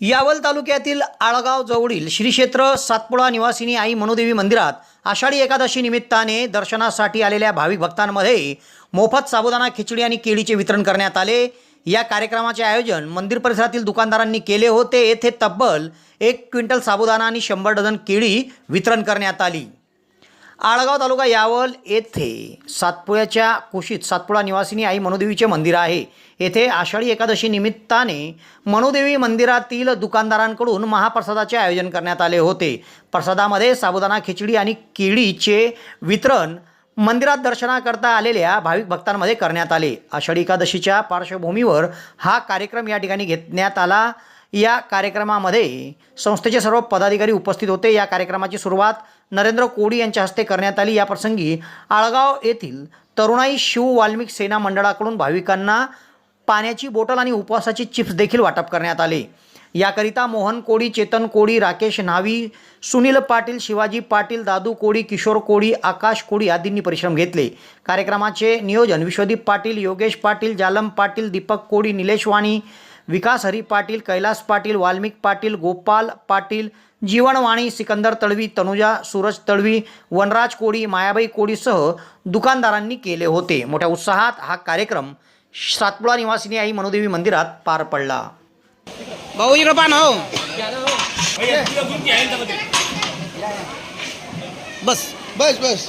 यावल तालुक्यातील आळगाव जवळील श्री क्षेत्र सातपुडा निवासिनी आई मनुदेवी मंदिरात आषाढी एकादशी निमित्ताने दर्शनासाठी आलेल्या भाविक भक्तांमध्ये मोफत साबुदाणा खिचडी आणि केळीचे वितरण करण्यात आले. या कार्यक्रमाचे आयोजन मंदिर परिसरातील दुकानदारांनी केले होते. येथे तब्बल एक क्विंटल साबुदाणा आणि शंभर डझन केळी वितरण करण्यात आली. आळगाव तालुका यावल येथे सातपुळ्याच्या कुशीत सातपुडा निवासिनी आई मनुदेवीचे मंदिर आहे. येथे आषाढी एकादशी निमित्ताने मनुदेवी मंदिरातील दुकानदारांकडून महाप्रसादाचे आयोजन करण्यात आले होते. प्रसादामध्ये साबुदाणा खिचडी आणि केळीचे वितरण मंदिरात दर्शनाकरता आलेल्या भाविक भक्तांमध्ये करण्यात आले. आषाढी एकादशीच्या पार्श्वभूमीवर हा कार्यक्रम या ठिकाणी घेण्यात आला. या कार्यक्रमामध्ये संस्थेचे सर्व पदाधिकारी उपस्थित होते. या कार्यक्रमाची सुरुवात नरेंद्र कोडी यांच्या हस्ते करण्यात आली. याप्रसंगी आळगाव येथील तरुणाई शिव वाल्मिक सेना मंडळाकडून भाविकांना पाण्याची बॉटल आणि उपवासाची चिप्स देखील वाटप करण्यात आले. याकरिता मोहन कोडी चेतन कोडी राकेश न्हावी सुनील पाटील शिवाजी पाटील दादू कोडी किशोर कोडी आकाश कोडी आदींनी परिश्रम घेतले. कार्यक्रमाचे नियोजन विश्वदीप पाटील योगेश पाटील जालम पाटील दीपक कोडी निलेश वाणी विकास हरी पाटील कैलास पाटील वाल्मिक पाटील गोपाल पाटील जीवनवाणी सिकंदर तळवी तनुजा सूरज तळवी वनराज कोडी मायाबाई कोडीसह दुकानदारांनी केले होते. मोठ्या उत्साहात हा कार्यक्रम सातपुडा निवासिनी आई मनुदेवी मंदिरात पार पडला. भाऊ इकडं हो. बस बस बस.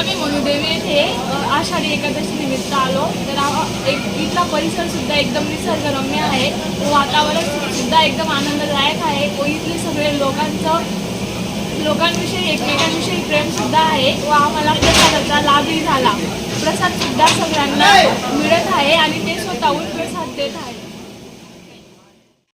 आम्ही मनुदेवी येथे आषाढी एकादशी निमित्त आलो. तर एक इथला परिसर सुद्धा एकदम निसर्गरम्य आहे. व वातावरण सुद्धा एकदम आनंददायक आहे. व इथले सगळे लोकांचं लोकांविषयी एकमेकांविषयी प्रेम सुद्धा आहे. व आम्हाला प्रसादाचा लाभही झाला. प्रसाद सुद्धा सगळ्यांना मिळत आहे आणि ते स्वतःहून प्रसाद देत आहे